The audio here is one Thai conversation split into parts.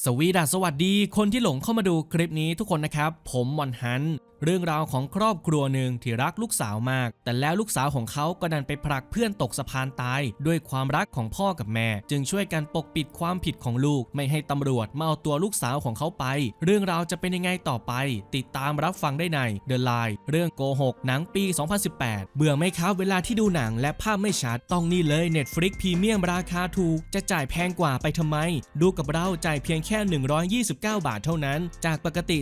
สวีดัสสวัสดีคนที่หลงเข้ามาดูคลิปนี้ทุกคนนะครับ ผมมอนฮัน เรื่องราวของครอบครัวหนึ่งที่รักลูกสาวมาก แต่แล้วลูกสาวของเขาก็ดันไปผลักเพื่อนตกสะพานตาย ด้วยความรักของพ่อกับแม่ จึงช่วยกันปกปิดความผิดของลูก ไม่ให้ตำรวจมาเอาตัวลูกสาวของเขาไป เรื่องราวจะเป็นยังไงต่อไป ติดตามรับฟังได้ใน The Line เรื่องโกหกหนังปี 2018 เบื่อไหมครับ เวลาที่ดูหนังและภาพไม่ชัดต้องนี่เลย Netflix Premium ราคาถูกจะจ่ายแพงกว่าไปทำไม ดูกับเราจ่ายเพียงแค่ 129 บาทเท่านั้น จากปกติ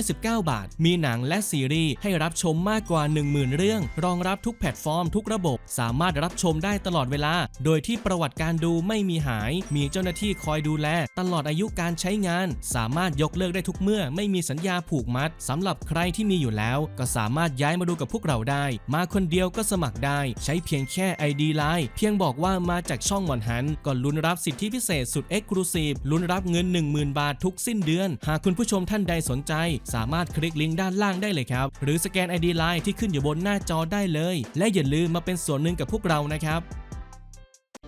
419 บาท มีหนังและซีรีส์ให้รับชมมากกว่า 10,000 เรื่อง รองรับทุกแพลตฟอร์มทุกระบบ สามารถรับชมได้ตลอดเวลา โดยที่ประวัติการดูไม่มีหาย มีเจ้าหน้าที่คอยดูแล ตลอดอายุการใช้งาน สามารถยกเลิกได้ทุกเมื่อ ไม่มีสัญญาผูกมัดสำหรับใครที่มีอยู่แล้ว ก็สามารถย้ายมาดูกับพวกเราได้ มาคนเดียวก็สมัครได้ ใช้เพียงแค่ ID Line เพียงบอกว่ามาจากช่องมอนหันก็ลุ้นรับสิทธิพิเศษสุด Exclusive ลุ้นรับเงิน 10,000 บาททุกสิ้นเดือน หากคุณผู้ชมท่านใดสนใจ สามารถคลิกลิงก์ด้านล่างได้เลยครับ หรือสแกน ID Line ที่ขึ้นอยู่บนหน้าจอได้เลย และอย่าลืมมาเป็นส่วนหนึ่งกับพวกเรานะครับ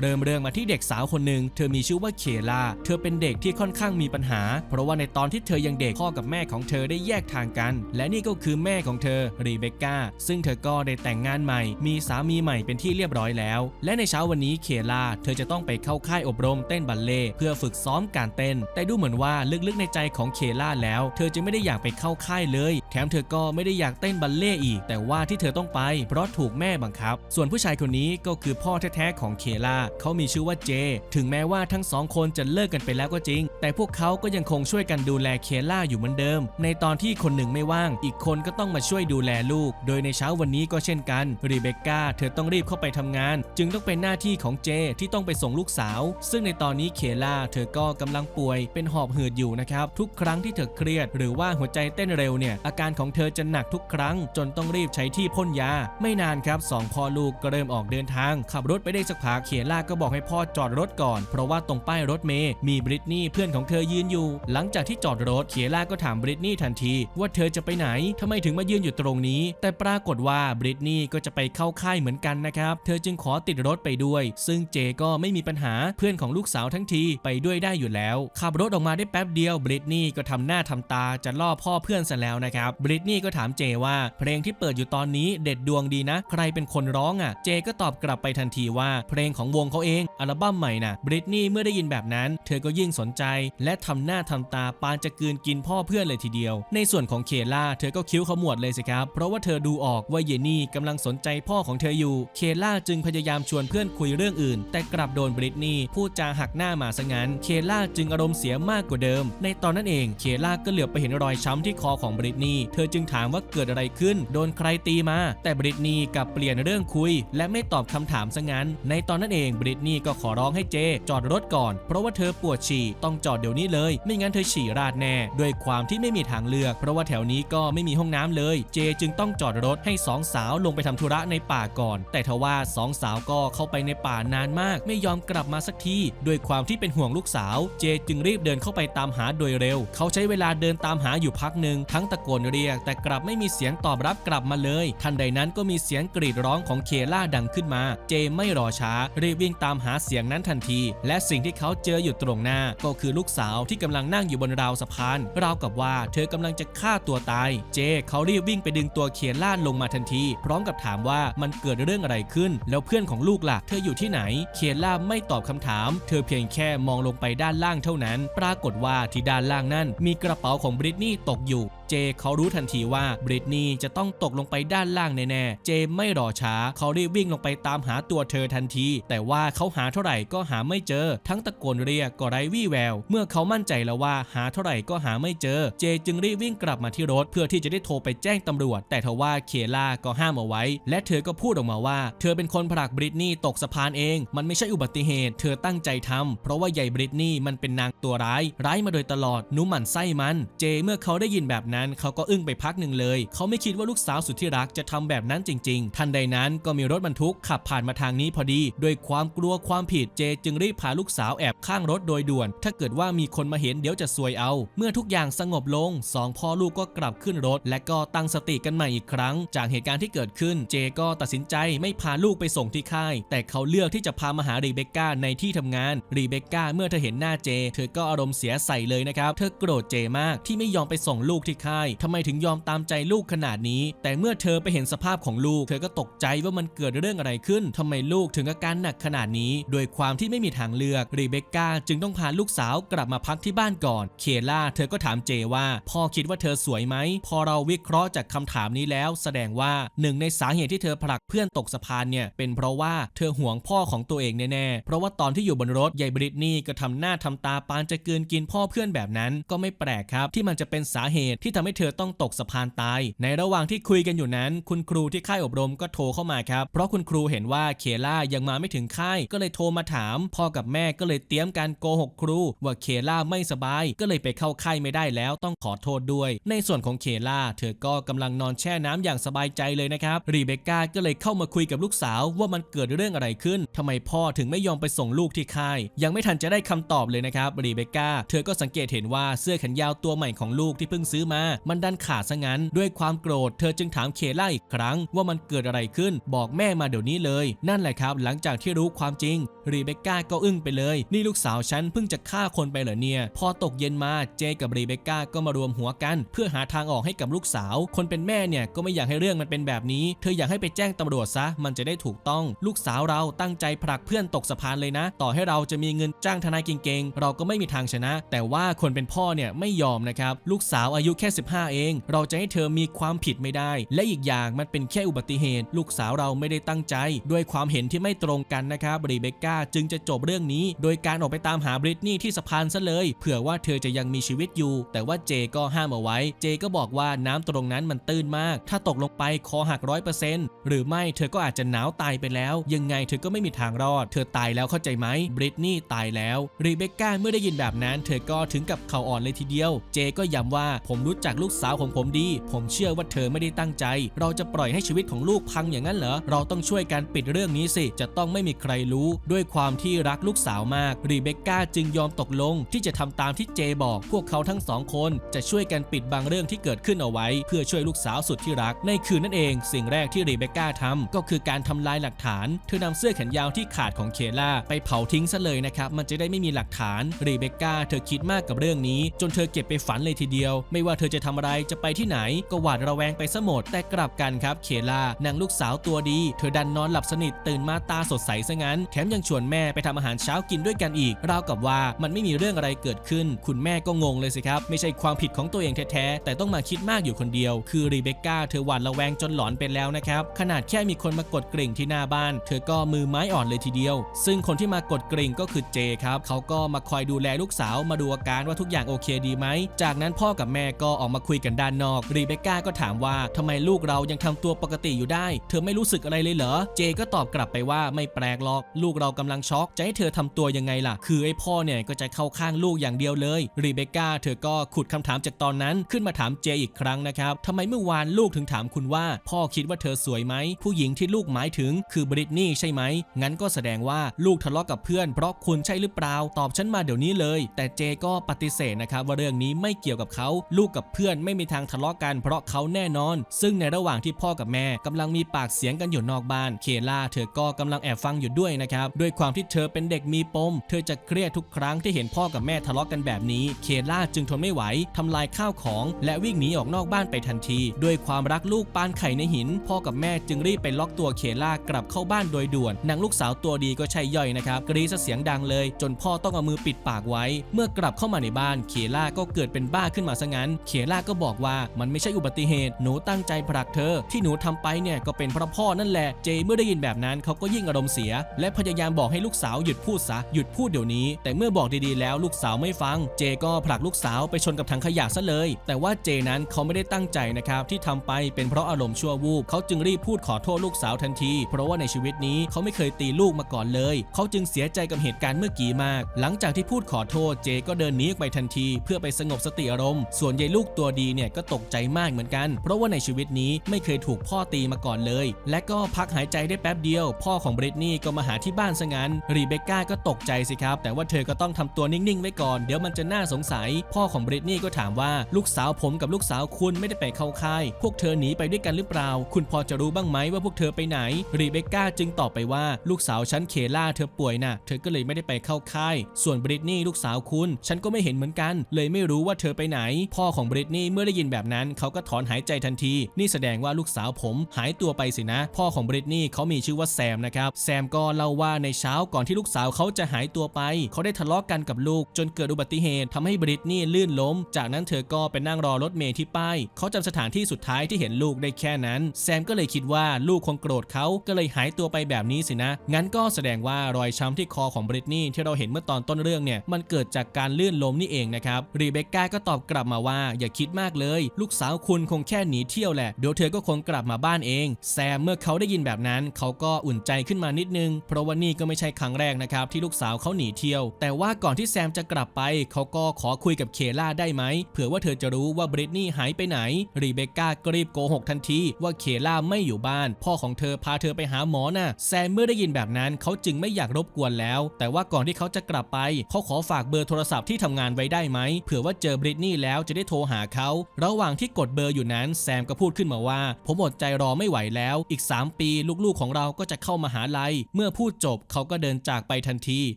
เริ่มเรื่องมาที่เด็กสาวคนหนึ่งเธอมีชื่อว่าเคลาเธอเป็นเด็กที่ค่อนข้างมีปัญหา เพราะว่าในตอนที่เธอยังเด็กพ่อกับแม่ของเธอได้แยกทางกัน และนี่ก็คือแม่ของเธอรีเบคก้าซึ่งเธอก็ได้แต่งงานใหม่ มีสามีใหม่เป็นที่เรียบร้อยแล้ว และในเช้าวันนี้เคลาเธอจะต้องไปเข้าค่ายอบรมเต้นบัลเล่เพื่อฝึกซ้อมการเต้น แต่ดูเหมือนว่าลึกๆในใจของเคลาแล้ว เธอจะไม่ได้อยากไปเข้าค่ายเลย แถมเธอก็ไม่ได้อยากเต้นบัลเล่อีก แต่ว่าที่เธอต้องไป เพราะถูกแม่บังคับ ส่วนผู้ชายคนนี้ก็คือพ่อแท้ๆของเคลาเขามีชื่อว่าเจ ถึงแม้ว่าทั้งสองคนจะเลิกกันไปแล้วก็จริง แต่พวกเขาก็ยังคงช่วยกันดูแลเคล่าอยู่เหมือนเดิม ในตอนที่คนหนึ่งไม่ว่าง อีกคนก็ต้องมาช่วยดูแลลูก โดยในเช้าวันนี้ก็เช่นกันรีเบคก้าเธอต้องรีบเข้าไปทำงาน จึงต้องเป็นหน้าที่ของเจที่ต้องไปส่งลูกสาว ซึ่งในตอนนี้เคล่าเธอก็กำลังป่วยเป็นหอบหืดอยู่นะครับทุกครั้งที่เธอเครียด หรือว่าหัวใจเต้นเร็วเนี่ยอาการของเธอจะหนักทุกครั้ง จนต้องรีบใช้ที่พ่นยา ไม่นานครับสองพ่อลูกก็เริ่มออกเดินทาง ขับรถไปได้สักพักเคล่าก็บอกให้พ่อจอดรถก่อน เพราะว่าตรงป้ายรถเมย์มีบริตนี่เพื่อนของเธอยืนอยู่ หลังจากที่จอดรถเคียล่าก็ถามบริตนี่ทันที ว่าเธอจะไปไหนทำไมถึงมายืนอยู่ตรงนี้ แต่ปรากฏว่าบริตนี่ก็จะไปเข้าค่ายเหมือนกันนะครับ เธอจึงขอติดรถไปด้วย ซึ่งเจก็ไม่มีปัญหาเพื่อนของลูกสาวทั้งทีไปด้วยได้อยู่แล้ว ขับรถออกมาได้แป๊บเดียวบริตนี่ก็ทำหน้าทำตาจะล่อพ่อเพื่อนซะแล้วนะครับบริตนี่ก็ถามเจว่า เพลงที่เปิดอยู่ตอนนี้เด็ดดวงดีนะ ใครเป็นคนร้องอะ เจก็ตอบกลับไปทันทีว่า เพลงของวงเขาเอง อัลบั้มใหม่น่ะบริตนี่เมื่อได้ยินแบบนั้น เธอก็ยิ่งสนใจ และทำหน้าทำตาปานจะกลืนกินพ่อเพื่อนเลยทีเดียว ในส่วนของเคล่าเธอก็คิ้วขมวดเลยสิครับ เพราะว่าเธอดูออกว่าเยนี่กำลังสนใจพ่อของเธออยู่ เคล่าจึงพยายามชวนเพื่อนคุยเรื่องอื่น แต่กลับโดนบริตนี่พูดจาหักหน้ามาซะงั้น เคล่าจึงอารมณ์เสียมากกว่าเดิม ในตอนนั้นเอง เคล่าก็เหลือบไปเห็นรอยช้ำที่คอของบริตนี่เธอจึงถามว่าเกิดอะไรขึ้น โดนใครตีมา แต่บริตนี่กลับเปลี่ยนเรื่องคุย และไม่ตอบคำถามซะงั้น ในตอนนั้นเองบริตนี่ก็ขอร้องให้เจ จอดรถก่อน เพราะว่าเธอปวดฉี่ต้องจอดเดี๋ยวนี้เลย ไม่งั้นเธอฉี่ราดแน่ ด้วยความที่ไม่มีทางเลือก เพราะว่าแถวนี้ก็ไม่มีห้องน้ำเลย เจจึงต้องจอดรถให้สองสาวลงไปทำธุระในป่าก่อน แต่ทว่าสองสาวก็เข้าไปในป่านานมาก ไม่ยอมกลับมาสักทีด้วยความที่เป็นห่วงลูกสาว เจจึงรีบเดินเข้าไปตามหาโดยเร็ว เขาใช้เวลาเดินตามหาอยู่พักหนึ่งทั้งตะโกนเรียก แต่กลับไม่มีเสียงตอบรับกลับมาเลย ทันใดนั้นก็มีเสียงกรีดร้องของเคล่าดังขึ้นมา เจไม่รอช้ารีบวิ่งตามหาเสียงนั้นทันที และสิ่งที่เขาเจออยู่ตรงหน้า ก็คือลูกสาวที่กำลังนั่งอยู่บนราวสะพาน ราวกับว่าเธอกำลังจะฆ่าตัวตาย เจเขารีบวิ่งไปดึงตัวเคล่าลงมาทันที พร้อมกับถามว่ามันเกิดเรื่องอะไรขึ้น แล้วเพื่อนของลูกล่ะเธออยู่ที่ไหนเคล่าไม่ตอบคำถาม เธอเพียงแค่มองลงไปด้านล่างเท่านั้น ปรากฏว่าที่ด้านล่างนั้น มีกระเป๋าของบริตนี่ตกอยู่ เจเขารู้ทันทีว่าบริตนี่จะต้องตกลงไปด้านล่างแน่ๆ เจไม่รอช้า เขารีบวิ่งลงไปตามหาตัวเธอทันที แต่ว่าเขาหาเท่าไหร่ก็หาไม่เจอ ทั้งตะโกนเรียกก็ไร้วี่แวว เมื่อเขามั่นใจแล้วว่าหาเท่าไหร่ก็หาไม่เจอ เจจึงรีบวิ่งกลับมาที่รถ เพื่อที่จะได้โทรไปแจ้งตำรวจ แต่ทว่าเคล่าก็ห้ามเอาไว้ และเธอก็พูดออกมาว่า เธอเป็นคนผลักบริตนี่ตกสะพานเอง มันไม่ใช่อุบัติเหตุ เธอตั้งใจทำเพราะว่าใหญ่บริตนี่มันเป็นนางตัวร้าย ร้ายมาโดยตลอดนุหมันไส้มัน เจเมื่อเขาได้ยินแบบนั้นนั้นเขาก็อึ้งไปพักหนึ่งเลย เขาไม่คิดว่าลูกสาวสุดที่รักจะทำแบบนั้นจริง ๆ ทันใดนั้นก็มีรถบรรทุกขับผ่านมาทางนี้พอดี ด้วยความกลัวความผิดเจ จึงรีบพาลูกสาวแอบข้างรถโดยด่วน ถ้าเกิดว่ามีคนมาเห็นเดี๋ยวจะซวยเอา เมื่อทุกอย่างสงบลงสองพ่อลูกก็กลับขึ้นรถ และก็ตั้งสติกันใหม่อีกครั้ง จากเหตุการณ์ที่เกิดขึ้นเจก็ตัดสินใจไม่พาลูกไปส่งที่ค่าย แต่เขาเลือกที่จะพามาหารีเบคก้าในที่ทำงานรีเบคก้าเมื่อเธอเห็นหน้าเจ เธอก็อารมณ์เสียใส่เลยนะครับเธอโกรธเจมากที่ไม่ยอมไปส่งลูกที่ค่ายทำไมถึงยอมตามใจลูกขนาดนี้ แต่เมื่อเธอไปเห็นสภาพของลูก เธอก็ตกใจว่ามันเกิดเรื่องอะไรขึ้นทำไมลูกถึงอาการหนักขนาดนี้ โดยความที่ไม่มีทางเลือกรีเบคก้าจึงต้องพาลูกสาวกลับมาพักที่บ้านก่อน เคล่าเธอก็ถามเจว่า พ่อคิดว่าเธอสวยไหม พอเราวิเคราะห์จากคำถามนี้แล้ว แสดงว่าหนึ่งในสาเหตุที่เธอผลักเพื่อนตกสะพานเนี่ยเป็นเพราะว่าเธอห่วงพ่อของตัวเองแน่ๆ เพราะว่าตอนที่อยู่บนรถยายบริตนี่ก็ทำหน้าทำตาปานจะเกินกินพ่อเพื่อนแบบนั้น ก็ไม่แปลกครับ ที่มันจะเป็นสาเหตุที่ทำให้เธอต้องตกสะพานตาย ในระหว่างที่คุยกันอยู่นั้น คุณครูที่ค่ายอบรมก็โทรเข้ามาครับ เพราะคุณครูเห็นว่าเคล่ายังมาไม่ถึงค่ายก็เลยโทรมาถาม พ่อกับแม่ก็เลยเตรียมการโกหกครู ว่าเคล่าไม่สบาย ก็เลยไปเข้าค่ายไม่ได้แล้วต้องขอโทษด้วย ในส่วนของเคล่าเธอก็กำลังนอนแช่น้ำอย่างสบายใจเลยนะครับรีเบคก้าก็เลยเข้ามาคุยกับลูกสาวว่ามันเกิดเรื่องอะไรขึ้นทำไมพ่อถึงไม่ยอมไปส่งลูกที่ค่าย ยังไม่ทันจะได้คำตอบเลยนะครับรีเบคก้าเธอก็สังเกตเห็นว่าเสื้อแขนยาวตัวใหม่ของลูกที่เพิ่งซื้อมามันดันขาดซะงั้น ด้วยความโกรธเธอจึงถามเคล่าอีกครั้งว่ามันเกิดอะไรขึ้นบอกแม่มาเดี๋ยวนี้เลย นั่นแหละครับ หลังจากที่รู้ความจริงรีเบคก้าก็อึ้งไปเลย นี่ลูกสาวฉันเพิ่งจะฆ่าคนไปเหรอเนี่ย พอตกเย็นมาเจกับรีเบคก้าก็มารวมหัวกัน เพื่อหาทางออกให้กับลูกสาว คนเป็นแม่เนี่ยก็ไม่อยากให้เรื่องมันเป็นแบบนี้ เธออยากให้ไปแจ้งตำรวจซะ มันจะได้ถูกต้อง ลูกสาวเราตั้งใจผลักเพื่อนตกสะพานเลยนะ ต่อให้เราจะมีเงินจ้างทนายเก่งๆ เราก็ไม่มีทางชนะ แต่ว่าคนเป็นพ่อเนี่ยไม่ยอมนะครับ ลูกสาวอายุแค่15เอง เราจะให้เธอมีความผิดไม่ได้ และอีกอย่างมันเป็นแค่อุบัติเหตุ ลูกสาวเราไม่ได้ตั้งใจ ด้วยความเห็นที่ไม่ตรงกันนะครับรีเบคก้าจึงจะจบเรื่องนี้ โดยการออกไปตามหาบริตนี่ที่สะพานซะเลย เผื่อว่าเธอจะยังมีชีวิตอยู่ แต่ว่าเจก็ห้ามเอาไว้ เจก็บอกว่าน้ำตรงนั้นมันตื้นมาก ถ้าตกลงไปคอหักร้อยเปอร์เซ็นต์หรือไม่เธอก็อาจจะหนาวตายไปแล้ว ยังไงเธอก็ไม่มีทางรอด เธอตายแล้วเข้าใจไหมบริตนี่ตายแล้วรีเบคก้าเมื่อได้ยินแบบนั้น เธอก็ถึงกับเข่าอ่อนเลยทีเดียว เจก็ย้ำว่าผมรู้จักากลูกสาวของผมดี ผมเชื่อว่าเธอไม่ได้ตั้งใจ เราจะปล่อยให้ชีวิตของลูกพังอย่างนั้นเหรอ เราต้องช่วยกันปิดเรื่องนี้สิ จะต้องไม่มีใครรู้ ด้วยความที่รักลูกสาวมาก รีเบคก้าจึงยอมตกลงที่จะทำตามที่เจบอก พวกเขาทั้งสองคนจะช่วยกันปิดบังเรื่องที่เกิดขึ้นเอาไว้ เพื่อช่วยลูกสาวสุดที่รัก ในคืนนั้นเอง สิ่งแรกที่รีเบคก้าทำก็คือการทำลายหลักฐาน เธอนำเสื้อแขนยาวที่ขาดของเคล่าไปเผาทิ้งซะเลยนะครับ มันจะได้ไม่มีหลักฐาน รีเบคก้าเธอคิดมากกับเรื่องนี้ จนเธอเก็บไปฝันเลยทีเดียว ไม่ว่าเธอจะทำอะไรจะไปที่ไหน ก็หวาดระแวงไปซะหมด แต่กลับกันครับเคล่านางลูกสาวตัวดี เธอดันนอนหลับสนิทตื่นมาตาสดใสซะงั้น แถมยังชวนแม่ไปทำอาหารเช้ากินด้วยกันอีก ราวกับว่ามันไม่มีเรื่องอะไรเกิดขึ้น คุณแม่ก็งงเลยสิครับ ไม่ใช่ความผิดของตัวเองแท้ๆ แต่ต้องมาคิดมากอยู่คนเดียว คือรีเบคก้าเธอหวาดระแวงจนหลอนไปแล้วนะครับ ขนาดแค่มีคนมากดกริ่งที่หน้าบ้าน เธอก็มือไม้อ่อนเลยทีเดียว ซึ่งคนที่มากดกริ่งก็คือเจครับ เขาก็มาคอยดูแลลูกสาวมาดูอาการว่าทุกอย่างโอเคดีไหม จากนั้นพ่อกับแม่ก็ออกมาคุยกันด้านนอก รีเบคก้าก็ถามว่าทำไมลูกเรายังทำตัวปกติอยู่ได้ เธอไม่รู้สึกอะไรเลยเหรอ เจก็ตอบกลับไปว่าไม่แปลกหรอก ลูกเรากำลังช็อก จะให้เธอทำตัวยังไงล่ะ คือไอ้พ่อเนี่ยก็จะเข้าข้างลูกอย่างเดียวเลย รีเบคก้าเธอก็ขุดคำถามจากตอนนั้นขึ้นมาถามเจอีกครั้งนะครับทำไมเมื่อวานลูกถึงถามคุณว่า พ่อคิดว่าเธอสวยไหม ผู้หญิงที่ลูกหมายถึงคือบริตนี่ใช่ไหม งั้นก็แสดงว่าลูกทะเลาะกับเพื่อนเพราะคุณใช่หรือเปล่า ตอบฉันมาเดี๋ยวนี้เลย แต่เจก็ปฏิเสธนะครับว่าเรื่องนี้ไม่เกี่ยวกับเขา ลูกกับเพื่อนไม่มีทางทะเลาะกันเพราะเขาแน่นอน ซึ่งในระหว่างที่พ่อกับแม่กำลังมีปากเสียงกันอยู่นอกบ้าน เคล่าเธอก็กำลังแอบฟังอยู่ด้วยนะครับ ด้วยความที่เธอเป็นเด็กมีปม เธอจะเครียดทุกครั้งที่เห็นพ่อกับแม่ทะเลาะกันแบบนี้ เคล่าจึงทนไม่ไหวทำลายข้าวของ และวิ่งหนีออกนอกบ้านไปทันที ด้วยความรักลูกปานไข่ในหิน พ่อกับแม่จึงรีบไปล็อกตัวเคล่ากลับเข้าบ้านโดยด่วนนางลูกสาวตัวดีก็ใช่ย่อยนะครับกรีดเสียงดังเลย จนพ่อต้องเอามือปิดปากไว้ เมื่อกลับเข้ามาในบ้านเคล่าก็เกิดเป็นบ้าขึ้นมาซะงั้นเคล่าก็บอกว่ามันไม่ใช่อุบัติเหตุหนูตั้งใจผลักเธอ ที่หนูทำไปเนี่ยก็เป็นเพราะพ่อนั่นแหละเจเมื่อได้ยินแบบนั้นเขาก็ยิ่งอารมณ์เสีย และพยายามบอกให้ลูกสาวหยุดพูดซะหยุดพูดเดี๋ยวนี้ แต่เมื่อบอกดีๆแล้วลูกสาวไม่ฟัง เจก็ผลักลูกสาวไปชนกับถังขยะซะเลย แต่ว่าเจนั้นเขาไม่ได้ตั้งใจนะครับที่ทำไปเป็นเพราะอารมณ์ชั่ววูบเขาจึงรีบพูดขอโทษลูกสาวทันที เพราะว่าในชีวิตนี้เขาไม่เคยตีลูกมาก่อนเลย เขาจึงเสียใจกับเหตุการณ์เมื่อกี้มาก หลังจากที่พูดขอโทษเจก็เดินหนีออกไปทันที เพื่อไปสงบสติอารมณ์ส่วนยายลูกกตัวดีเนี่ยก็ตกใจมากเหมือนกัน เพราะว่าในชีวิตนี้ไม่เคยถูกพ่อตีมาก่อนเลย และก็พักหายใจได้แป๊บเดียว พ่อของบริตนี่ก็มาหาที่บ้านซะงั้นรีเบคก้าก็ตกใจสิครับ แต่ว่าเธอก็ต้องทำตัวนิ่งๆไว้ก่อนเดี๋ยวมันจะน่าสงสัย พ่อของบริตนี่ก็ถามว่าลูกสาวผมกับลูกสาวคุณไม่ได้ไปเข้าค่าย พวกเธอหนีไปด้วยกันหรือเปล่า คุณพอจะรู้บ้างไหมว่าพวกเธอไปไหนรีเบคก้าจึงตอบไปว่าลูกสาวฉันเคล่าเธอป่วยน่ะเธอก็เลยไม่ได้ไปเข้าค่าย ส่วนบริตนี่ลูกสาวคุณ ฉันก็ไม่เห็นเหมือนกัน เลยไม่รู้ว่าเธอไปไหน พ่อของบริตนี่เมื่อได้ยินแบบนั้นเขาก็ถอนหายใจทันที นี่แสดงว่าลูกสาวผมหายตัวไปสินะ พ่อของบริตนี่เขามีชื่อว่าแซมนะครับแซมก็เล่าว่าในเช้าก่อนที่ลูกสาวเขาจะหายตัวไป เขาได้ทะเลาะกันกับลูก จนเกิดอุบัติเหตุทำให้บริตนี่ลื่นล้ม จากนั้นเธอก็ไปนั่งรอรถเมล์ที่ป้ายเขาจำสถานที่สุดท้ายที่เห็นลูกได้แค่นั้น แซมก็เลยคิดว่าลูกคงโกรธเขาก็เลยหายตัวไปแบบนี้สินะ งั้นก็แสดงว่ารอยช้ำที่คอของบริตนี่ที่เราเห็นเมื่อตอนต้นเรื่องเนี่ยมันเกิดจากการลื่นล้มนี่เองนะครับรีเบคก้าก็ตอบกลับมาว่าอย่าคิดมากเลย ลูกสาวคุณคงแค่หนีเที่ยวแหละ เดี๋ยวเธอก็คงกลับมาบ้านเอง แซมเมื่อเขาได้ยินแบบนั้น เขาก็อุ่นใจขึ้นมานิดนึง เพราะว่านี่ก็ไม่ใช่ครั้งแรกนะครับที่ลูกสาวเขาหนีเที่ยว แต่ว่าก่อนที่แซมจะกลับไป เขาก็ขอคุยกับเคล่าได้ไหม เผื่อว่าเธอจะรู้ว่าบริตนี่หายไปไหน รีเบคก้าก็รีบโกหกทันทีว่าเคล่าไม่อยู่บ้าน พ่อของเธอพาเธอไปหาหมอน่ะ แซมเมื่อได้ยินแบบนั้น เขาจึงไม่อยากรบกวนแล้ว แต่ว่าก่อนที่เขาจะกลับไป เขาขอฝากเบอร์โทรศัพท์ที่ทำงานไว้ได้ไหม เผื่อว่าเจอบริตนี่แล้วจะได้โทรหาเขา ระหว่างที่กดเบอร์อยู่นั้นแซมก็พูดขึ้นมาว่า ผมอดใจรอไม่ไหวแล้ว อีก 3 ปีลูกๆของเราก็จะเข้ามาหาลัย เมื่อพูดจบเขาก็เดินจากไปทันที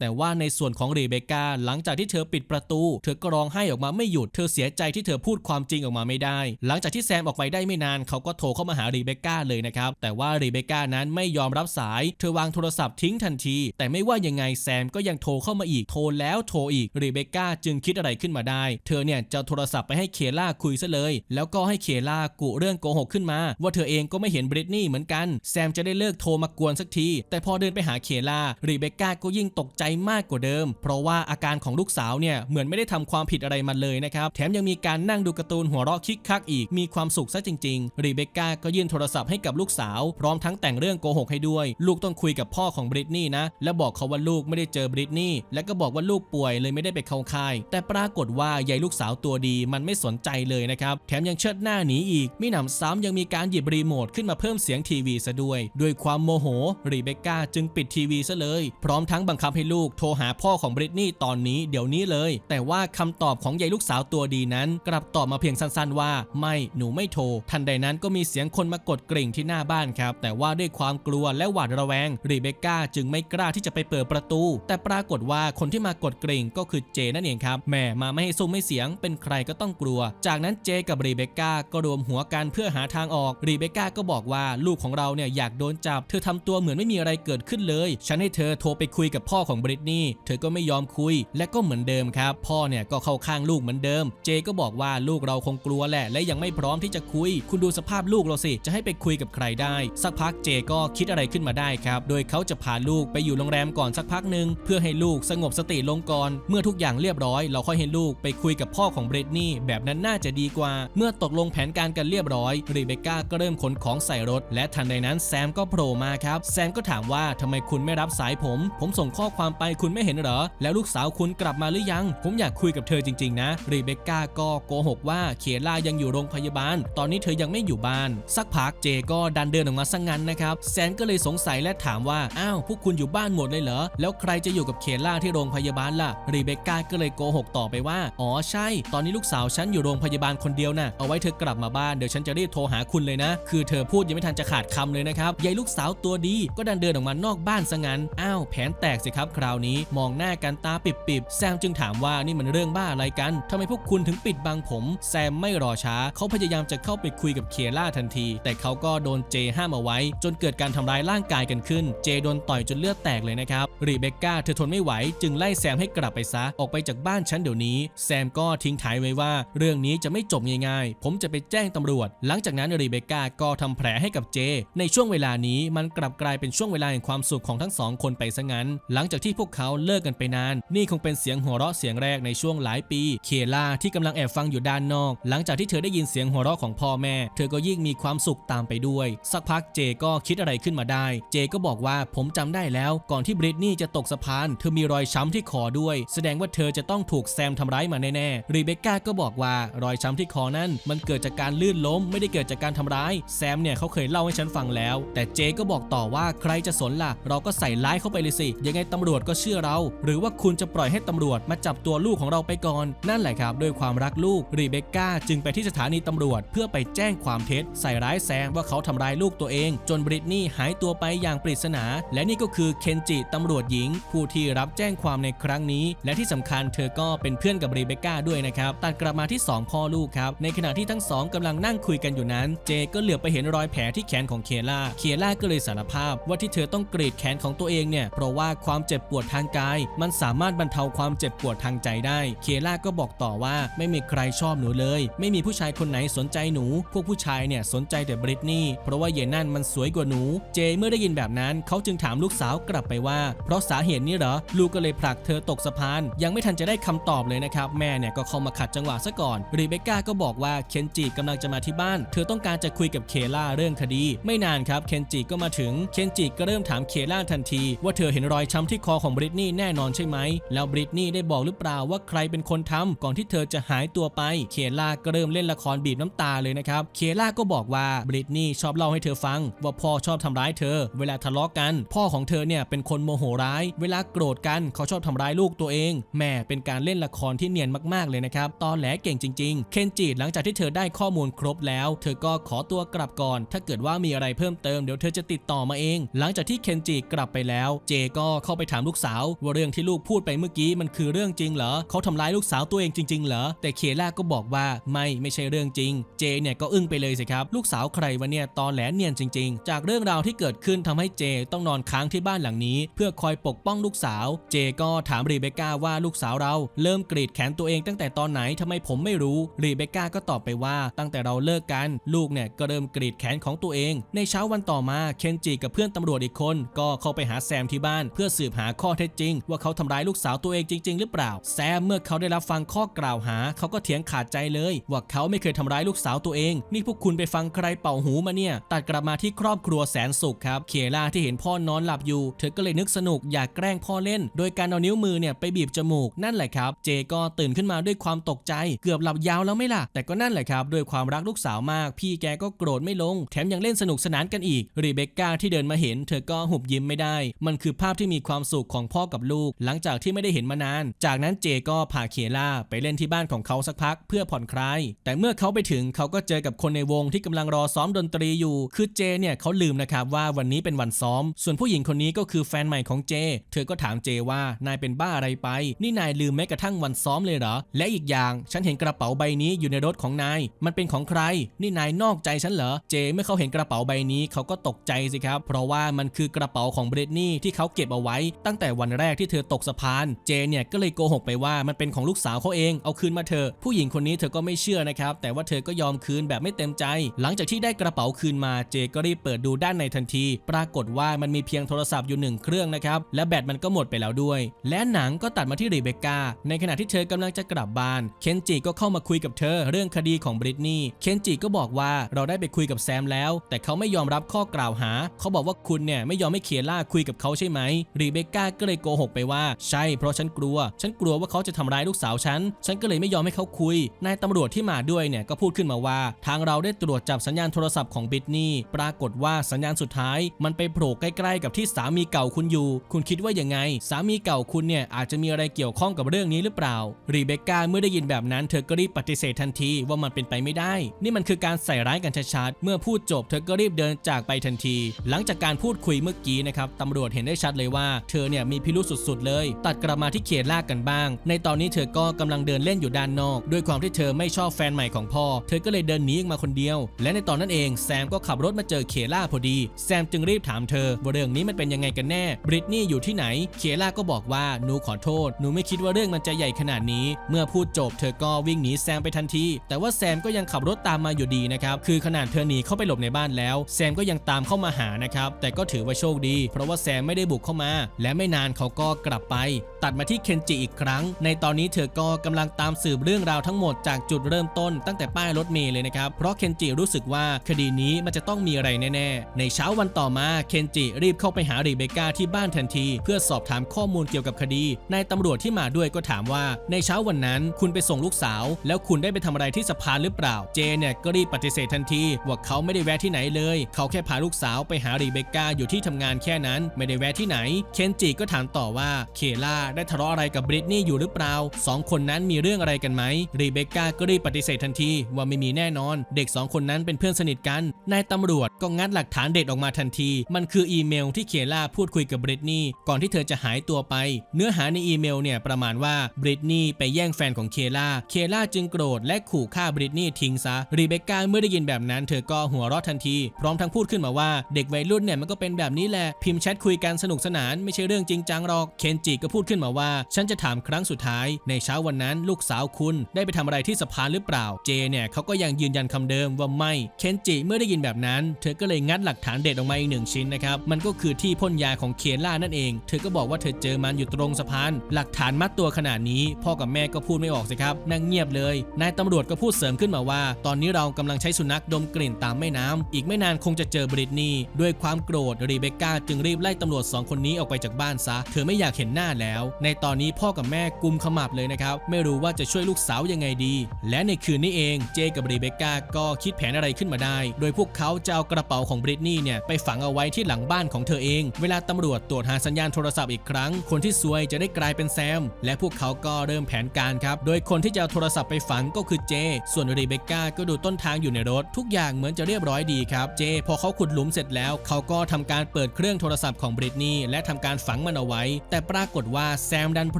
แต่ว่าในส่วนของรีเบคก้าหลังจากที่เธอปิดประตู เธอก็ร้องไห้ออกมาไม่หยุด เธอเสียใจที่เธอพูดความจริงออกมาไม่ได้ หลังจากที่แซมออกไปได้ไม่นานเขาก็โทรเข้ามาหารีเบคก้าเลยนะครับ แต่ว่ารีเบคก้านั้นไม่ยอมรับสาย เธอวางโทรศัพท์ทิ้งทันที แต่ไม่ว่ายังไงแซมก็ยังโทรเข้ามาอีก โทรแล้วโทรอีกรีเบคก้าจึงคิดอะไรขึ้นมาได้ เธอเนี่ยจะโทรศัพท์ไปให้เคล่าคุยซะเลย แล้วก็ให้เคล่ากุเรื่องโกหกขึ้นมา ว่าเธอเองก็ไม่เห็นบริตนี่เหมือนกัน แซมจะได้เลิกโทรมากวนสักที แต่พอเดินไปหาเคล่ารีเบคก้าก็ยิ่งตกใจมากกว่าเดิม เพราะว่าอาการของลูกสาวเนี่ยเหมือนไม่ได้ทำความผิดอะไรมาเลยนะครับ แถมยังมีการนั่งดูการ์ตูนหัวเราะคิกคักอีก มีความสุขซะจริงๆ รีเบคก้าก็ยื่นโทรศัพท์ให้กับลูกสาว พร้อมทั้งแต่งเรื่องโกหกให้ด้วย ลูกต้องคุยกับพ่อของบริตนี่นะ และบอกเขาว่าลูกไม่ได้เจอบริตนี่ และก็บอกว่าลูกป่วยเลยไม่ได้ไปเข้าค่าย แต่ปรากฏว่ายายลูกสาวตัวดีมันไม่สนใจเลยนะครับ แถมยังเชิดหน้าหนีอีกมิหนำซ้ำยังมีการหยิบรีโมทขึ้นมาเพิ่มเสียงทีวีซะด้วย ด้วยความโมโห รีเบคก้าจึงปิดทีวีซะเลย พร้อมทั้งบังคับให้ลูกโทรหาพ่อของบริตนี่ตอนนี้เดี๋ยวนี้เลย แต่ว่าคำตอบของยายลูกสาวตัวดีนั้น กลับตอบมาเพียงสั้นๆว่า ไม่หนูไม่โทร ทันใดนั้นก็มีเสียงคนมากดกริ่งที่หน้าบ้านครับ แต่ว่าด้วยความกลัวและหวาดระแวง รีเบคก้าจึงไม่กล้าที่จะไปเปิดประตู แต่ปรากฏว่าคนที่มากดกริ่งก็คือเจนั่นเองครับแหม่มาไม่ให้ซุ่มไม่เสียงเป็นใครก็ต้องกลัวจากนั้นเจกับรีเบคก้าก็รวมหัวกันเพื่อหาทางออก รีเบคก้าก็บอกว่าลูกของเราเนี่ยอยากโดนจับ เธอทำตัวเหมือนไม่มีอะไรเกิดขึ้นเลย ฉันให้เธอโทรไปคุยกับพ่อของบริตนี่เธอก็ไม่ยอมคุย และก็เหมือนเดิมครับ พ่อเนี่ยก็เข้าข้างลูกเหมือนเดิม เจก็บอกว่าลูกเราคงกลัวแหละ และยังไม่พร้อมที่จะคุย คุณดูสภาพลูกเราสิ จะให้ไปคุยกับใครได้ สักพักเจก็คิดอะไรขึ้นมาได้ครับ โดยเขาจะพาลูกไปอยู่โรงแรมก่อนสักพักหนึ่งเพื่อให้ลูกสงบสติลงก่อน เมื่อทุกอย่างเรียบร้อย เราค่อยให้ลูกไปคุยกับพ่อของบริตนี่แบบนั้นน่าจะดีกว่า เมื่อตกลงแผนการกันเรียบร้อยรีเบคก้าก็เริ่มขนของใส่รถ และทันใดนั้นแซมก็โผล่มาครับ แซมก็ถามว่าทำไมคุณไม่รับสายผม ผมส่งข้อความไปคุณไม่เห็นเหรอ แล้วลูกสาวคุณกลับมาหรือยัง ผมอยากคุยกับเธอจริงๆนะรีเบคก้าก็โกหกว่าเคล่ายังอยู่โรงพยาบาล ตอนนี้เธอยังไม่อยู่บ้าน สักพักเจก็ดันเดินออกมาซะงงั้นนะครับแซมก็เลยสงสัยและถามว่าอ้าวพวกคุณอยู่บ้านหมดเลยเหรอแล้วใครจะอยู่กับเคล่าที่โรงพยาบาลล่ะรีเบคก้าก็เลยโกหกต่อไปว่า อ๋อใช่ ตอนนี้ลูกสาวฉันอยู่โรงพยาบาลคนเดียวนะเอาไว้เธอกลับมาบ้านเดี๋ยวฉันจะรีบโทรหาคุณเลยนะ คือเธอพูดยังไม่ทันจะขาดคำเลยนะครับยายลูกสาวตัวดีก็ดันเดินออกมานอกบ้านซะงั้นอ้าวแผนแตกสิครับคราวนี้มองหน้ากันตาปิบๆแซมจึงถามว่านี่มันเรื่องบ้าอะไรกันทำไมพวกคุณถึงปิดบังผม แซมไม่รอช้าเขาพยายามจะเข้าไปคุยกับเคล่าทันที แต่เขาก็โดนเจห้ามเอาไว้ จนเกิดการทำร้ายร่างกายกันขึ้น เจโดนต่อยจนเลือดแตกเลยนะครับรีเบคก้าเธอทนไม่ไหว จึงไล่แซมให้กลับไปซะออกไปจากบ้านฉันเดี๋ยวนี้ แซมก็ทิ้งท้ายไว้ว่าเรื่องนี้จะไม่จบง่ายๆ ผมจะไปแจ้งตำรวจ หลังจากนั้นรีเบคก้าก็ทำแผลให้กับเจ ในช่วงเวลานี้มันกลับกลายเป็นช่วงเวลาแห่งความสุขของทั้งสองคนไปซะงั้น หลังจากที่พวกเขาเลิกกันไปนาน นี่คงเป็นเสียงหัวเราะเสียงแรกในช่วงหลายปี เคล่าที่กำลังแอบฟังอยู่ด้านนอก หลังจากที่เธอได้ยินเสียงหัวเราะของพ่อแม่ เธอก็ยิ่งมีความสุขตามไปด้วย สักพักเจก็คิดอะไรขึ้นมาได้ เจก็บอกว่าผมจำได้แล้ว ก่อนที่บริตนี่จะตกสะพาน เธอมีรอยช้ำที่คอด้วย แสดงว่าเธอจะต้องถูกแซมทำร้ายมาแน่ๆรีเบคก้าก็บอกว่ารอยช้ำที่คอนั่นมันเกิดจากการลื่นล้มไม่ได้เกิดจากการทำร้าย แซมเนี่ยเขาเคยเล่าให้ฉันฟังแล้ว แต่เจก็บอกต่อว่าใครจะสนล่ะ เราก็ใส่ร้ายเข้าไปเลยสิ ยังไงตำรวจก็เชื่อเรา หรือว่าคุณจะปล่อยให้ตำรวจมาจับตัวลูกของเราไปก่อน นั่นแหละครับด้วยความรักลูกรีเบคก้าจึงไปที่สถานีตำรวจ เพื่อไปแจ้งความเท็จ ใส่ร้ายแซมว่าเขาทำร้ายลูกตัวเอง จนบริตนี่หายตัวไปอย่างปริศนา และนี่ก็คือเคนจิตำรวจหญิง ผู้ที่รับแจ้งความในครั้งนี้ และที่สำคัญเธอก็เป็นเพื่อนกับรีเบคก้าด้วยนะครับตัดกลับมาที่สองพ่อลูกครับ ในขณะที่ทั้งสองกำลังนั่งคุยกันอยู่นั้น เจก็เหลือบไปเห็นรอยแผลที่แขนของเคล่า เคล่าก็เลยสารภาพว่าที่เธอต้องกรีดแขนของตัวเองเนี่ย เพราะว่าความเจ็บปวดทางกาย มันสามารถบรรเทาความเจ็บปวดทางใจได้ เคล่าก็บอกต่อว่าไม่มีใครชอบหนูเลย ไม่มีผู้ชายคนไหนสนใจหนู พวกผู้ชายเนี่ยสนใจแต่บริตนี่เพราะว่าเยนั่นมันสวยกว่าหนู เจเมื่อได้ยินแบบนั้นเขาจึงถามลูกสาวกลับไปว่า เพราะสาเหตุนี้เหรอลูกก็เลยผลักเธอตกสะพาน ยังไม่ทันจะได้คำตอบเลยนะครับแม่เนี่ยก็เข้ามาขัดจังหวะซะก่อนรีเบคก้าก็บอกว่าเคนจิกำลังจะมาที่บ้าน เธอต้องการจะคุยกับเคล่าเรื่องคดี ไม่นานครับเคนจิก็มาถึงเคนจิก็เริ่มถามเคล่าทันที ว่าเธอเห็นรอยช้ำที่คอของบริตนี่แน่นอนใช่ไหม แล้วบริตนี่ได้บอกหรือเปล่าว่าใครเป็นคนทำก่อนที่เธอจะหายตัวไป เคล่าก็เริ่มเล่นละครบีบน้ำตาเลยนะครับ เคล่าก็บอกว่าบริตนี่ชอบเล่าให้เธอฟัง ว่าพ่อชอบทำร้ายเธอ เวลาทะเลาะกัน พ่อของเธอเนี่ยเป็นคนโมโหร้าย เวลาโกรธกันเขาชอบทำร้ายลูกตัวเองแม่เป็นการเล่นละครที่เนียนมากๆเลยนะครับตอนแหลเก่งจริงๆ เคนจิหลังจากที่เธอได้ข้อมูลครบแล้ว เธอก็ขอตัวกลับก่อน ถ้าเกิดว่ามีอะไรเพิ่มเติมเดี๋ยวเธอจะติดต่อมาเอง หลังจากที่เคนจิกลับไปแล้ว เจก็เข้าไปถามลูกสาว ว่าเรื่องที่ลูกพูดไปเมื่อกี้มันคือเรื่องจริงเหรอเขาทำร้ายลูกสาวตัวเองจริงๆเหรอแต่เคล่าก็บอกว่าไม่ไม่ใช่เรื่องจริง เจเนี่ยก็อึ้งไปเลยสิครับลูกสาวใครวะเนี่ยตอนแหลเนียนจริง ๆ จากเรื่องราวที่เกิดขึ้นทำให้เจต้องนอนค้างที่บ้านหลังนี้ เพื่อคอยปกป้องลูกสาว เจก็ถามรีเบคก้าว่าลูกสาวเราเริ่มกรีดแขนตัวเองตั้งแต่ตอนไหนทำไมผมไม่รู้รีเบคก้าก็ตอบไปว่าตั้งแต่เราเลิกกัน ลูกเนี่ยก็เริ่มกรีดแขนของตัวเอง ในเช้าวันต่อมาเคนจิกับเพื่อนตำรวจอีกคน ก็เข้าไปหาแซมที่บ้าน เพื่อสืบหาข้อเท็จจริง ว่าเขาทำร้ายลูกสาวตัวเองจริง ๆ หรือเปล่า แซมเมื่อเขาได้รับฟังข้อกล่าวหา เขาก็เถียงขาดใจเลย ว่าเขาไม่เคยทำร้ายลูกสาวตัวเอง นี่พวกคุณไปฟังใครเป่าหูมาเนี่ย ตัดกลับมาที่ครอบครัวแสนสุขครับ เคล่าที่เห็นพ่อนอนหลับอยู่ เธอก็เลยนึกสนุกอยากแกล้งพ่อเล่น โดยการเอานิ้วมือเนี่ยไปบีบจมูกนั่นแหละครับ เจก็ตื่นขึ้นมาด้วยความตกใจเกือบหลับยาวแล้วไม่ล่ะ แต่ก็นั่นแหละครับด้วยความรักลูกสาวมาก พี่แกก็โกรธไม่ลง แถมยังเล่นสนุกสนานกันอีก รีเบคก้าที่เดินมาเห็น เธอก็หุบยิ้มไม่ได้ มันคือภาพที่มีความสุขของพ่อกับลูก หลังจากที่ไม่ได้เห็นมานาน จากนั้นเจก็พาเคล่าไปเล่นที่บ้านของเขาสักพักเพื่อผ่อนคลาย แต่เมื่อเขาไปถึงเขาก็เจอกับคนในวงที่กำลังรอซ้อมดนตรีอยู่ คือเจเนี่ยเขาลืมนะครับว่าวันนี้เป็นวันซ้อม ส่วนผู้หญิงคนนี้ก็คือแฟนใหม่ของเจ เธอก็ถามเจว่านายเป็นบ้าอะไรไป นี่นายลืมแม้กระทั่งวันซ้อมเลยเหรอ และอีกอย่างฉันเห็นกระเป๋าใบนี้อยู่ในรถของนาย มันเป็นของใคร นี่นายนอกใจฉันเหรอ เจเมื่อเขาเห็นกระเป๋าใบนี้เขาก็ตกใจสิครับ เพราะว่ามันคือกระเป๋าของเบริตนี่ที่เขาเก็บเอาไว้ ตั้งแต่วันแรกที่เธอตกสะพาน เจเนี่ยก็เลยโกหกไปว่ามันเป็นของลูกสาวเขาเอง เอาคืนมาเถอะ ผู้หญิงคนนี้เธอก็ไม่เชื่อนะครับ แต่ว่าเธอก็ยอมคืนแบบไม่เต็มใจ หลังจากที่ได้กระเป๋าคืนมา เจก็รีบเปิดดูด้านในทันที ปรากฏว่ามันมีเพียงโทรศัพท์อยู่หนึ่งเครื่องนะครับ และแบตมันก็หมดไปแล้วด้วย และหนังก็ตัดมาที่รีเบคก้า ในขณะที่เธอกำลังจะกลับบ้าน เคนจิก็เข้ามาคุยกับเธอเรื่องคดีของบริตนี่เคนจิก็บอกว่าเราได้ไปคุยกับแซมแล้ว แต่เขาไม่ยอมรับข้อกล่าวหา เขาบอกว่าคุณเนี่ยไม่ยอมให้เคล่าคุยกับเขาใช่ไหมรีเบคก้าก็เลยโกหกไปว่า ใช่เพราะฉันกลัว ฉันกลัวว่าเขาจะทำร้ายลูกสาวฉัน ฉันก็เลยไม่ยอมให้เขาคุยนายตำรวจที่มาด้วยเนี่ยก็พูดขึ้นมาว่า ทางเราได้ตรวจจับสัญญาณโทรศัพท์ของบิทนี่ปรากฏว่าสัญญาณสุดท้าย มันไปโผล่ใกล้ๆกับที่สามีเก่าคุณอยู่ คุณคิดว่ายังไง สามีเก่าคุณเนี่ยอาจจะมีอะไรเกี่ยวข้องกับเรื่องนี้หรือเปล่ารีเบคก้าเมื่อได้ยินแบบนั้นเธอก็รีบปฏิเสธทันทีว่ามันเป็นไปไม่ได้ นี่มันคือการใส่ร้ายกันชัดๆเมื่อพูดจบเธอก็รีบเดินจากไปทันที หลังจากการพูดคุยเมื่อกี้นะครับตำรวจเห็นได้ชัดเลยว่าเธอเนี่ยมีพิรุษสุดๆเลย ตัดกลับมาที่เขตลากกันบ้าง ในตอนนี้เธอก็กำลังเดินเล่นอยู่ด้านนอก ด้วยความที่เธอไม่ชอบแฟนใหม่ของพ่อ เธอก็เลยเดินหนีออกมาคนเดียว และในตอนนั้นเองแซมก็ขับรถมาเจอเคล่าพอดี แซมจึงรีบถามเธอว่าเรื่องนี้มันเป็นยังไงกันแน่ บริตนี่อยู่ที่ไหน เคล่าก็บอกว่าหนูขอโทษ หนูไม่คิดว่าเรื่องมันจะใหญ่ขนาดนี้ เมื่อพูดจบเธอก็วิงหนีแซมไปทันที แต่ว่าแซมก็ยังขับรถตามมาอยู่ดีนะครับคือขนาดเธอหนีเข้าไปหลบในบ้านแล้ว แซมก็ยังตามเข้ามาหานะครับแต่ก็ถือว่าโชคดี เพราะว่าแซมไม่ได้บุกเข้ามา และไม่นานเขาก็กลับไป ตัดมาที่เคนจิอีกครั้ง ในตอนนี้เธอก็กำลังตามสืบเรื่องราวทั้งหมดจากจุดเริ่มต้นตั้งแต่ป้ายรถเมล์เลยนะครับเพราะเคนจิรู้สึกว่าคดีนี้มันจะต้องมีอะไรแน่ๆ ในเช้าวันต่อมาเคนจิรีบเข้าไปหารีเบคก้าที่บ้านทันที เพื่อสอบถามข้อมูลเกี่ยวกับคดีนายตำรวจที่มาด้วยก็ถามว่า ในเช้าวันนั้นคุณไปส่งลูกสาวแล้วคุณได้ไปทำอะไรที่สะพานหรือเปล่า เจเนี่ยก็รีบปฏิเสธทันที ว่าเขาไม่ได้แวะที่ไหนเลย เขาแค่พาลูกสาวไปหารีเบคก้าอยู่ที่ทำงานแค่นั้น ไม่ได้แวะที่ไหน เคนจิก็ถามต่อว่าเคล่าได้ทะเลาะอะไรกับบริตนี่อยู่หรือเปล่าสองคนนั้นมีเรื่องอะไรกันไหมรีเบคก้าก็รีบปฏิเสธทันทีว่าไม่มีแน่นอน เด็กสองคนนั้นเป็นเพื่อนสนิทกันนายตำรวจก็งัดหลักฐานเด็ดออกมาทันที มันคืออีเมลที่เคล่าพูดคุยกับบริตนี่ก่อนที่เธอจะหายตัวไป เนื้อหาในอีเมลเนี่ยประมาณว่าบริตนี่ไปแย่งแฟนของเคล่าเคล่าจึงโกรธและขู่ฆ่าบริตนี่ทิ้งซะ รีเบคก้าเมื่อได้ยินแบบนั้นเธอก็หัวเราะทันที พร้อมทั้งพูดขึ้นมาว่าเด็กวัยรุ่นเนี่ยมันก็เป็นแบบนี้แหละ พิมพ์แชทคุยกันสนุกสนานไม่ใช่เรื่องจริงจังหรอกเคนจิก็พูดขึ้นมาว่า ฉันจะถามครั้งสุดท้าย ในเช้าวันนั้นลูกสาวคุณได้ไปทำอะไรที่สะพานหรือเปล่า เจเนี่ยเขาก็ยังยืนยันคำเดิมว่าไม่ เคนจิเมื่อได้ยินแบบนั้น เธอก็เลยงัดหลักฐานเด็ดออกมาอีกหนึ่งชิ้นนะครับ มันก็คือที่พ่นยาของเคนล่านั่นเอง เธอก็บอกว่าเธอเจอมันอยู่ตรงสะพาน หลักฐานมัดตัวขนาดนี้ พ่อกับแม่ก็พูดไม่ออกสิครับนั่งเงียบเลย นายตำรวจก็พูดเสริมขึ้นมาว่า ตอนนี้เรากำลังใช้สุนัขดมกลิ่นตามแม่น้ำ อีกไม่นานคงจะเจอบริตนี่ด้วยความโกรธรีเบคก้าจึงรีบไล่ตำรวจสองคนนี้ออกไปจากบ้านซะ เธอไม่อยากเห็นหน้าแล้ว ในตอนนี้พ่อกับแม่กุมขมับเลยนะครับ ไม่รู้ว่าจะช่วยลูกสาวยังไงดี และในคืนนี้เองเจกับรีเบคก้าก็คิดแผนอะไรขึ้นมาได้ โดยพวกเขาจะเอากระเป๋าของบริตนี่เนี่ยไปฝังเอาไว้ที่หลังบ้านของเธอเอง เวลาตำรวจตรวจหาสัญญาณโทรศัพท์อีกครั้ง คนที่ซวยจะได้กลายเป็นแซม และพวกเขาก็เริ่มแผนการครับ โดยคนที่จะเอาโทรรศัพท์ไปฝังก็คือเจ ส่วนรีเบคก้าก็ดูต้นทางอยู่ในรถ ทุกอย่างเหมือนจะเรียบร้อยดีครับ เจ พอเขาขุดหลุมเสร็จแล้ว เขาก็ทำการเปิดเครื่องโทรศัพท์ของบริตนี่และทำการฝังมันเอาไว้ แต่ปรากฏว่าแซมดันโผ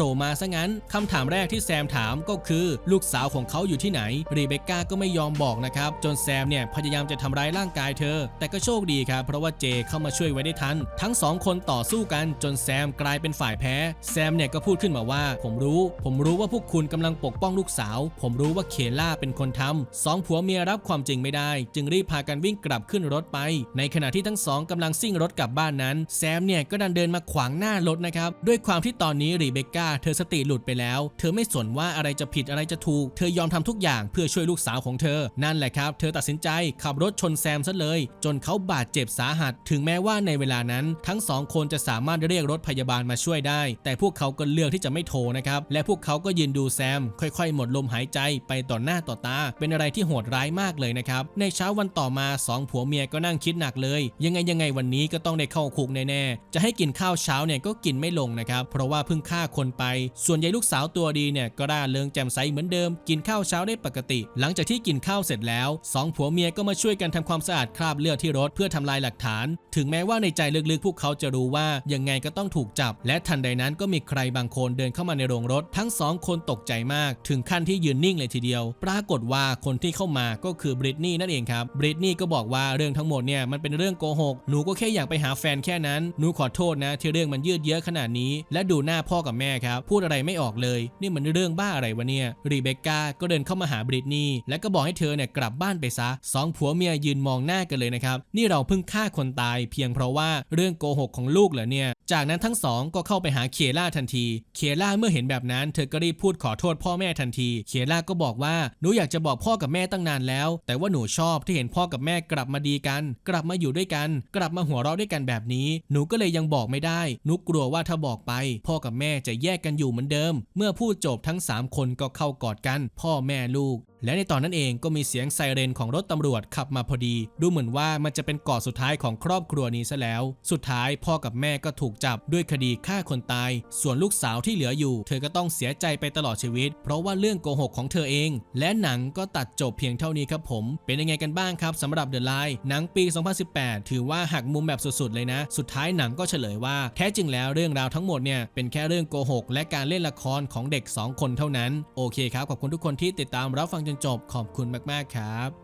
ล่มาซะงั้นคำถามแรกที่แซมถามก็คือลูกสาวของเขาอยู่ที่ไหน รีเบคก้าก็ไม่ยอมบอกนะครับ จนแซมเนี่ยพยายามจะทำร้ายร่างกายเธอ แต่ก็โชคดีครับ เพราะว่าเจเข้ามาช่วยไว้ได้ทัน ทั้งสองคนต่อสู้กันจนแซมกลายเป็นฝ่ายแพ้ แซมเนี่ยก็พูดขึ้นมาว่า ผมรู้ ผมรู้ว่าพวกคุณกำลังปกป้องลูกสาวผมรู้ว่าเคล่าเป็นคนทำสองผัวเมียรับความจริงไม่ได้ จึงรีบพากันวิ่งกลับขึ้นรถไป ในขณะที่ทั้งสองกำลังซิ่งรถกลับบ้านนั้น แซมเนี่ยก็ดันเดินมาขวางหน้ารถนะครับ ด้วยความที่ตอนนี้รีเบคก้าเธอสติหลุดไปแล้ว เธอไม่สนว่าอะไรจะผิดอะไรจะถูก เธอยอมทำทุกอย่างเพื่อช่วยลูกสาวของเธอ นั่นแหละครับ เธอตัดสินใจขับรถชนแซมซะเลย จนเขาบาดเจ็บสาหัส ถึงแม้ว่าในเวลานั้นทั้งสองคนจะสามารถเรียกรถพยาบาลมาช่วยได้ แต่พวกเขาก็เลือกที่จะไม่โทรนะครับ และพวกเขาก็ยืนดูแซม ค่อยๆ หมดลมหายใจไปต่อหน้าต่อตา เป็นอะไรที่โหดร้ายมากเลยนะครับ ในเช้าวันต่อมาสองผัวเมียก็นั่งคิดหนักเลย ยังไงยังไงวันนี้ก็ต้องได้เข้าคุกแน่ๆ จะให้กินข้าวเช้าเนี่ยก็กินไม่ลงนะครับ เพราะว่าเพิ่งฆ่าคนไป ส่วนยายลูกสาวตัวดีเนี่ยก็ร่าเริงแจ่มใสเหมือนเดิม กินข้าวเช้าได้ปกติ หลังจากที่กินข้าวเสร็จแล้วสองผัวเมียก็มาช่วยกันทำความสะอาดคราบเลือดที่รถเพื่อทำลายหลักฐาน ถึงแม้ว่าในใจลึกๆ พวกเขาจะรู้ว่ายังไงก็ต้องถูกจับ และทันใดนั้นก็มีใครบางคนเดินเข้ามาในโรงรถ ทั้งสองคนตกใจมาก ถึงขั้นที่ยืนนิ่งเลยทีเดียว ปรากฏว่าคนที่เข้ามาก็คือบริตนี่นั่นเองครับบริตนี่ก็บอกว่าเรื่องทั้งหมดเนี่ยมันเป็นเรื่องโกหกหนูก็แค่อยากไปหาแฟนแค่นั้นหนูขอโทษนะที่เรื่องมันยืดเยื้อขนาดนี้ และดูหน้าพ่อกับแม่ครับพูดอะไรไม่ออกเลย นี่มันเรื่องบ้าอะไรวะเนี่ยรีเบคก้าก็เดินเข้ามาหาบริตนี่และก็บอกให้เธอเนี่ยกลับบ้านไปซะสองผัวเมียยืนมองหน้ากันเลยนะครับนี่เราเพิ่งฆ่าคนตายเพียงเพราะว่าเรื่องโกหกของลูกเหรอเนี่ยจากนั้นทั้งสองก็เข้าไปหาเคล่าทันที เคล่าเมื่อเห็นแบบนั้น เธอก็รีบพูดขอโทษพ่อแม่ทันทีเคล่าก็บอกว่าหนูอยากจะบอกพ่อกับแม่ตั้งนานแล้ว แต่ว่าหนูชอบที่เห็นพ่อกับแม่กลับมาดีกัน กลับมาอยู่ด้วยกัน กลับมาหัวเราะด้วยกันแบบนี้ หนูก็เลยยังบอกไม่ได้หนูกลัวว่าถ้าบอกไป พ่อกับแม่จะแยกกันอยู่เหมือนเดิม เมื่อพูดจบทั้งสามคนก็เข้ากอดกัน พ่อแม่ลูก และในตอนนั้นเองก็มีเสียงไซเรนของรถตำรวจขับมาพอดี ดูเหมือนว่ามันจะเป็นเกาะสุดท้ายของครอบครัวนี้ซะแล้ว สุดท้ายพ่อกับแม่ก็ถูกจับด้วยคดีฆ่าคนตาย ส่วนลูกสาวที่เหลืออยู่ เธอก็ต้องเสียใจไปตลอดชีวิต เพราะว่าเรื่องโกหกของเธอเอง และหนังก็ตัดจบเพียงเท่านี้ครับผม เป็นยังไงกันบ้างครับสำหรับ The Line หนังปี 2018 ถือว่าหักมุมแบบสุดๆเลยนะ สุดท้ายหนังก็เฉลยว่าแท้จริงแล้วเรื่องราวทั้งหมดเนี่ยเป็นแค่เรื่องโกหกและการเล่นละครของเด็กสองคนเท่านั้นโอเคครับขอบคุณทุกคนที่ติดตามรับฟังจนนจบขอบคุณมากๆครับ